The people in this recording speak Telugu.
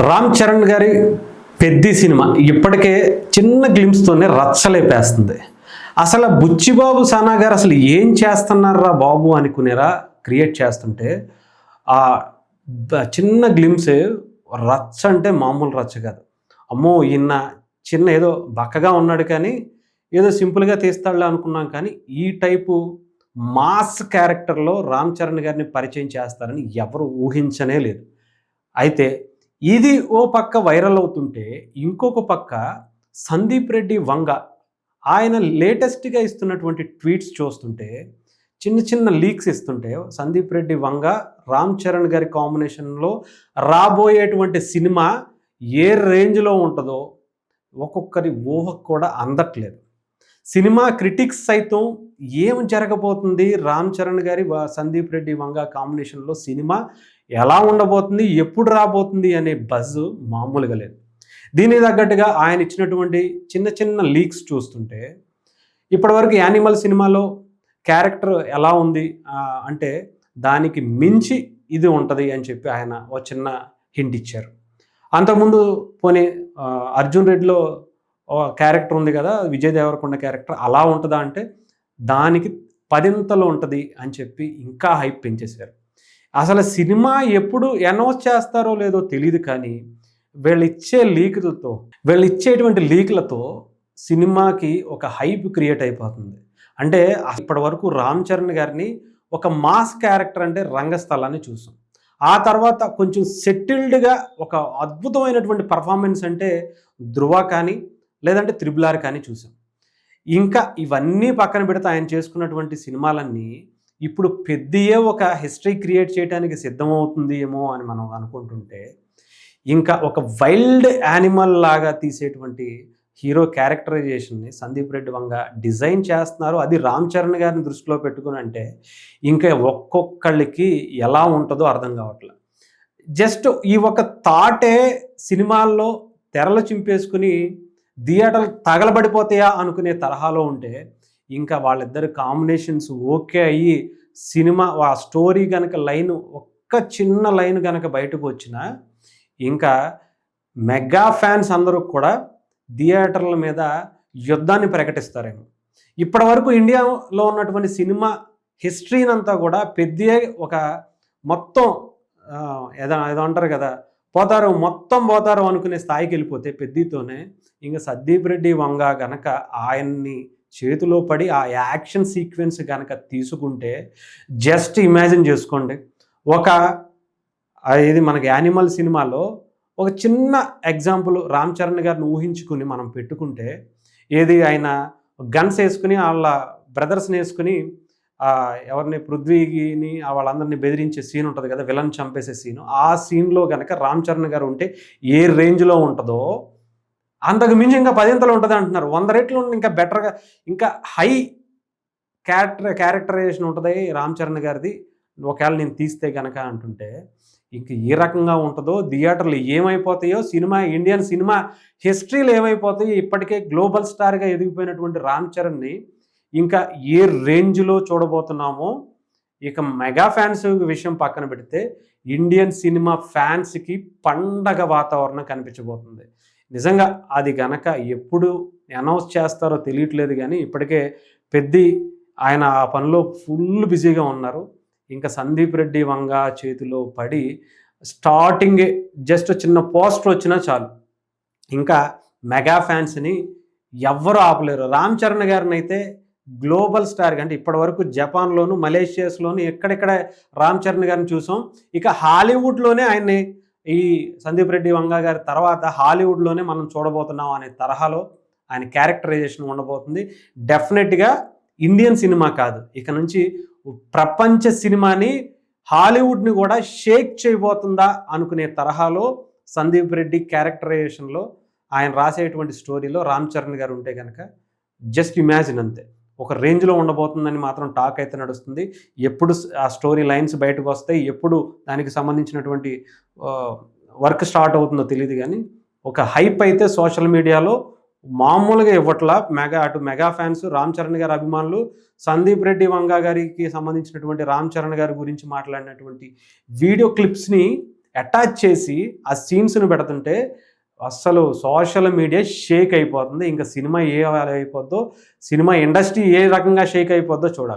రామ్ చరణ్ గారి పెద్ది సినిమా ఇప్పటికే చిన్న గ్లిమ్స్తోనే రచ్చలేపేస్తుంది. అసలు బుచ్చిబాబు సానా గారు అసలు ఏం చేస్తున్నారా బాబు అనుకునేరా క్రియేట్ చేస్తుంటే ఆ చిన్న గ్లిమ్స్ రచ్చ అంటే మామూలు రచ్చ కాదు. అమ్మో ఈయన చిన్న ఏదో బక్కగా ఉన్నాడు కానీ ఏదో సింపుల్గా తీస్తాడులే అనుకున్నాం కానీ ఈ టైపు మాస్ క్యారెక్టర్లో రామ్ చరణ్ గారిని పరిచయం చేస్తారని ఎవరు ఊహించనే లేదు. అయితే ఇది ఓ పక్క వైరల్ అవుతుంటే ఇంకొక పక్క సందీప్ రెడ్డి వంగ ఆయన లేటెస్ట్గా ఇస్తున్నటువంటి ట్వీట్స్ చూస్తుంటే చిన్న చిన్న లీక్స్ ఇస్తుంటే సందీప్ రెడ్డి వంగ రామ్ చరణ్ గారి కాంబినేషన్లో రాబోయేటువంటి సినిమా ఏ రేంజ్లో ఉంటుందో ఒక్కొక్కరి ఊహకు కూడా అందట్లేదు. సినిమా క్రిటిక్స్ సైతం ఏం జరగబోతుంది? రామ్ చరణ్ గారి సందీప్ రెడ్డి వంగ కాంబినేషన్లో సినిమా ఎలా ఉండబోతుంది? ఎప్పుడు రాబోతుంది? అనే బజ్ మామూలుగా లేదు. దీనికి తగ్గట్టుగా ఆయన ఇచ్చినటువంటి చిన్న చిన్న లీక్స్ చూస్తుంటే ఇప్పటివరకు యానిమల్ సినిమాలో క్యారెక్టర్ ఎలా ఉంది? అంటే దానికి మించి ఇది ఉంటుంది అని చెప్పి ఆయన ఓ చిన్న హింట్ ఇచ్చారు. అంతకుముందు పోనీ అర్జున్ రెడ్డిలో క్యారెక్టర్ ఉంది కదా విజయ్ దేవరకొండ క్యారెక్టర్ అలా ఉంటుందా అంటే దానికి పదింతలు ఉంటుంది అని చెప్పి ఇంకా హైప్ పెంచేశారు. అసలు సినిమా ఎప్పుడు అనౌన్స్ చేస్తారో లేదో తెలియదు కానీ వీళ్ళు ఇచ్చే లీకులతో వీళ్ళు ఇచ్చేటువంటి లీకులతో సినిమాకి ఒక హైప్ క్రియేట్ అయిపోతుంది. అంటే ఇప్పటి వరకు రామ్ చరణ్ గారిని ఒక మాస్ క్యారెక్టర్ అంటే రంగస్థలాన్ని చూసాం. ఆ తర్వాత కొంచెం సెటిల్డ్గా ఒక అద్భుతమైనటువంటి పర్ఫార్మెన్స్ అంటే ధృవ కానీ లేదంటే త్రిబులార్ కానీ చూసాం. ఇంకా ఇవన్నీ పక్కన పెడితే ఆయన చేసుకున్నటువంటి సినిమాలన్నీ ఇప్పుడు పెద్దయే ఒక హిస్టరీ క్రియేట్ చేయడానికి సిద్ధమవుతుంది ఏమో అని మనం అనుకుంటుంటే ఇంకా ఒక వైల్డ్ యానిమల్ లాగా తీసేటువంటి హీరో క్యారెక్టరైజేషన్ని సందీప్ రెడ్డి వంగ డిజైన్ చేస్తున్నారు. అది రామ్ చరణ్ గారిని దృష్టిలో పెట్టుకుని అంటే ఇంకా ఒక్కొక్కళ్ళకి ఎలా ఉంటుందో అర్థం కావట్లేదు. జస్ట్ ఈ ఒక థాటే సినిమాల్లో తెరలు చింపేసుకుని థియేటర్లు తగలబడిపోతాయా అనుకునే తరహాలో ఉంటే ఇంకా వాళ్ళిద్దరు కాంబినేషన్స్ ఓకే అయ్యి సినిమా ఆ స్టోరీ కనుక లైన్ ఒక్క చిన్న లైన్ కనుక బయటకు వచ్చినా ఇంకా మెగా ఫ్యాన్స్ అందరూ కూడా థియేటర్ల మీద యుద్ధాన్ని ప్రకటిస్తారేమో. ఇప్పటి వరకు ఇండియాలో ఉన్నటువంటి సినిమా హిస్టరీనంతా కూడా పెద్ద ఒక మొత్తం ఏదో ఏదో అంటారు కదా పోతారు మొత్తం పోతారు అనుకునే స్థాయికి వెళ్ళిపోతే పెద్దతోనే ఇంకా సద్దీప్ రెడ్డి వంగ గనక ఆయన్ని చేతిలో పడి ఆ యాక్షన్ సీక్వెన్స్ కనుక తీసుకుంటే జస్ట్ ఇమాజిన్ చేసుకోండి. ఒక ఇది మనకి యానిమల్ సినిమాలో ఒక చిన్న ఎగ్జాంపుల్ రామ్ చరణ్ గారిని ఊహించుకుని మనం పెట్టుకుంటే ఏది ఆయన గన్స్ వేసుకుని వాళ్ళ బ్రదర్స్ని వేసుకుని ఎవరిని పృథ్వీని వాళ్ళందరినీ బెదిరించే సీన్ ఉంటుంది కదా విలన్ చంపేసే సీన్ ఆ సీన్లో కనుక రామ్ చరణ్ గారు ఉంటే ఏ రేంజ్లో ఉంటుందో అంతకు మించి ఇంకా పదింతలు ఉంటుంది అంటున్నారు. వంద రేట్లు ఇంకా బెటర్గా ఇంకా హై క్యారెక్టర్ క్యారెక్టరైజేషన్ ఉంటుంది రామ్ చరణ్ గారిది. ఒకవేళ నేను తీస్తే కనుక అంటుంటే ఇంక ఏ రకంగా ఉంటుందో థియేటర్లు ఏమైపోతాయో సినిమా ఇండియన్ సినిమా హిస్టరీలు ఏమైపోతాయో ఇప్పటికే గ్లోబల్ స్టార్గా ఎదిగిపోయినటువంటి రామ్ చరణ్ని ఇంకా ఏ రేంజ్లో చూడబోతున్నామో ఇక మెగా ఫ్యాన్స్ విషయం పక్కన పెడితే ఇండియన్ సినిమా ఫ్యాన్స్కి పండగ వాతావరణం కనిపించబోతుంది. నిజంగా అది గనక ఎప్పుడు అనౌన్స్ చేస్తారో తెలియట్లేదు కానీ ఇప్పటికే పెద్ది ఆయన ఆ పనిలో ఫుల్ బిజీగా ఉన్నారు. ఇంకా సందీప్ రెడ్డి వంగ చేతిలో పడి స్టార్టింగే జస్ట్ చిన్న పోస్టర్ వచ్చినా చాలు. ఇంకా మెగా ఫ్యాన్స్ని ఎవ్వరూ ఆపలేరు. రామ్ చరణ్ గారిని అయితే గ్లోబల్ స్టార్ అంటే ఇప్పటి వరకు జపాన్లోను మలేషియాస్లోను ఎక్కడెక్కడ రామ్ చరణ్ గారిని చూసాం. ఇక హాలీవుడ్లోనే ఆయన్ని ఈ సందీప్ రెడ్డి వంగ గారి తర్వాత హాలీవుడ్లోనే మనం చూడబోతున్నాం అనే తరహాలో ఆయన క్యారెక్టరైజేషన్ ఉండబోతుంది. డెఫినెట్గా ఇండియన్ సినిమా కాదు. ఇక నుంచి ప్రపంచ సినిమాని హాలీవుడ్ని కూడా షేక్ చేయబోతుందా అనుకునే తరహాలో సందీప్ రెడ్డి క్యారెక్టరైజేషన్లో ఆయన రాసేటువంటి స్టోరీలో రామ్ చరణ్ గారు ఉంటే కనుక జస్ట్ ఇమాజిన్ అంతే. ఒక రేంజ్లో ఉండబోతుందని మాత్రం టాక్ అయితే నడుస్తుంది. ఎప్పుడు ఆ స్టోరీ లైన్స్ బయటకు వస్తాయి ఎప్పుడు దానికి సంబంధించినటువంటి వర్క్ స్టార్ట్ అవుతుందో తెలియదు కానీ ఒక హైప్ అయితే సోషల్ మీడియాలో మామూలుగా ఇవ్వట్లా. మెగా అటు మెగా ఫ్యాన్స్ రామ్ చరణ్ గారి అభిమానులు సందీప్ రెడ్డి వంగా గారికి సంబంధించినటువంటి రామ్ చరణ్ గారి గురించి మాట్లాడినటువంటి వీడియో క్లిప్స్ని అటాచ్ చేసి ఆ సీన్స్ని పెడుతుంటే అస్సలు సోషల్ మీడియా షేక్ అయిపోతుంది. ఇంకా సినిమా ఏ అయిపోద్దో సినిమా ఇండస్ట్రీ ఏ రకంగా షేక్ అయిపోద్దో చూడాలి.